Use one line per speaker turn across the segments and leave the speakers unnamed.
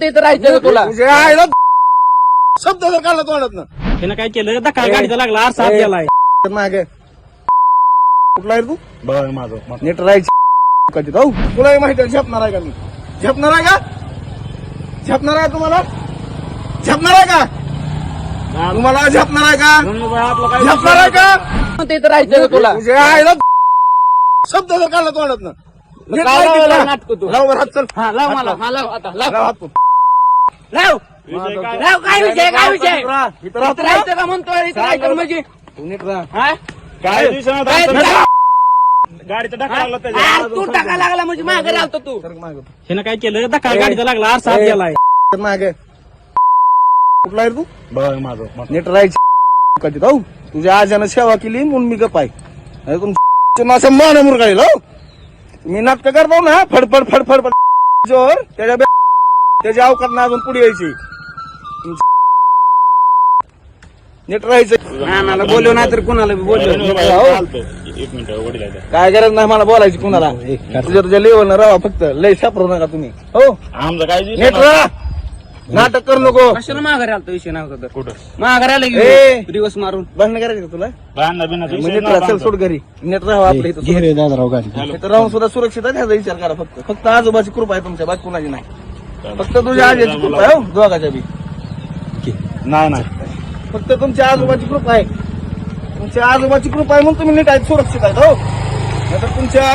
ते तर राहायचं का तुला?
तुझ्या आईला शब्द जर काढला तोंडात ना
त्यानं काय केलं? धक्का गाडीचा लागला आरसा आत गेलाय.
मागे. कुठला आहे रे तू?
बघ माझं
नीट राहायची. कधी? जाऊ. तुलाही माहिती आहे झेपणार आहे का मी? झेपणार आहे का? झेपणार आहे तुम्हाला? झेपणार आहे का? तुम्हाला झेपणार आहे का?
आपलं काय
झेपणार आहे का?
ते तर राहायचं का तुला?
तुझ्या आईला शब्द जर काढला तोंडात ना
नाटकं तू?
लाव हात चल.
हा लाव मला. हा लाव आता. लाव.
लाव हात तू.
लाव? लाव काय विषय काय विषय
इथं
राहायचं का म्हणतोय इथं राहायचं म्हणजे? हा?
काय
तुला?
गाडीचा धक्का लागला
हा,
त्याच्या
तू टाका लागला म्हणजे मागे राहतो तू.
काय केलं? धक्का गाडीचा लागला.
मागे. कुठला आहे तू?
बघ माझं
नीट राहायची. कधी? जाऊ. तुझ्या आजानं सेवा केली म्हणून मी गपाय नाही तुम असं मान मुरगाळील हो. मी नाटक करतो ना फडफड फडफड फड जोर. त्याच्या बे- त्याच्या अवकात अजून पुढे यायची. नीट राहायचं.
नानाला बोलव नाही तर कुणाला बी बोलव
एक मिनिट वडील
काय गरज नाही मला बोलायची कुणाला. तुझ्या तुझ्या लेवल राहा फक्त. लय सापरू नका तुम्ही. हो.
आमचं काय
नीट. राहा. नाटक करू नको.
कशाला माघारी आलतो विषय नव्हता तर
कुठं?
माघारी आलं. की दिवस मारून.
भांडण करायचं का तुला?
भांडणं
चल
आमचा.
सोड घरी. नीट राहा आपल्या इथं
घे रे दादाराव गाडी.
इथं राहून सुद्धा सुरक्षित आहे ह्याचा विचार करा फक्त. फक्त आजोबाची कृपा आहे तुमच्या बाकी कुणाची नाही. फक्त तुझ्या आजीची कृपा आहे हो दोघाच्या बी.
नाही नाही.
फक्त तुमच्या आजोबाची कृपा आहे. तुमच्या आजोबाची कृपा आहे म्हणून तुम्ही नीट आहेत सुरक्षित आहेत हो. नाहीतर तुमच्या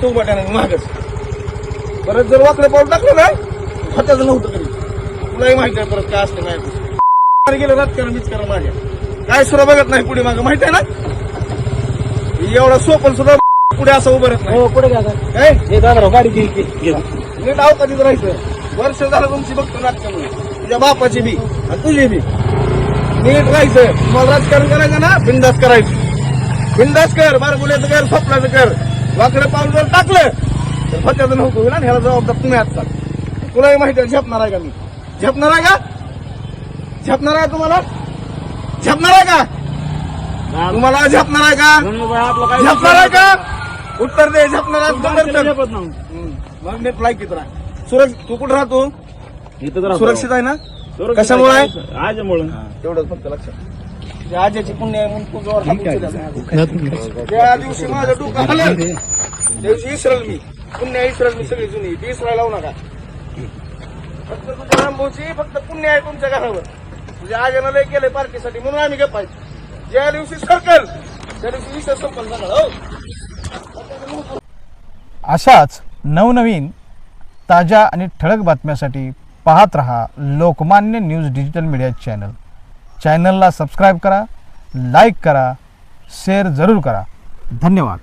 चौबट्याने मागच परत जर वाकडे पाऊल टाकलं ना होत्याचं नव्हतं कधी. तुलाही माहिती आहे परत काय असतं काय ते. गेलं राजकारण बिचकारण माझ्या. काय सुद्धा बघत नाही पुढे मागं माहिती आहे ना? एवढा सोपन सुद्धा पुढे असं उभं राहत नाही.
हो पुढे घ्या
काय
हे दादाराव गाडी घे
नीट अवकाशीत राहायचं. वर्ष झालं तुमची बघतो नाटकामुळे तुझ्या बापाची बी आणि तुझी बी. नीट राहायचं. तुम्हाला राजकारण करायचं ना बिंदास करायचं. बिंदास कर बारगुल्याचं कर स्वप्नाचं कर. वाकडं पाऊल जर टाकलं तर फत्याचं नव्हतं होईल ना ह्याला जबाबदार तुम्ही आजचा तुलाही माहिती आहे झेपणार आहे का मी? झेपणार आहे का? झेपणार आहे तुम्हाला? झेपणार आहे का? तुम्हाला झेपणार आहे का?
आपलं काय
झेपणार आहे का? उत्तर दे झेपणार आहे. मग सुरक्षित तू कुठं राहतो?
इथं जरा
सुरक्षित आहे ना? कशामुळे? आहे?
आजमुळे.
तेवढंच फक्त लक्षात. आजीची पुण्य. त्या दिवशी माझं डोकं त्या दिवशी इसरल मी. पुण्य इसरल मी सगळी जुनी. ती इसरायला लावू नका. फक्त तुझ्या रामभाऊची फक्त पुण्य आहे तुमच्या घरावर. तुझ्या आजनं लय केलंय पार्टीसाठी म्हणून आम्ही गप्प आहे ज्या दिवशी सरकल त्या दिवशी विषय संपल सगळं हो.
अशाच नवनवीन ताज्या आणि ठळक बातम्यासाठी पाहत रहा Lokmanya news digital media channel. चॅनलला सबस्क्राईब करा लाईक करा शेअर जरूर करा. धन्यवाद.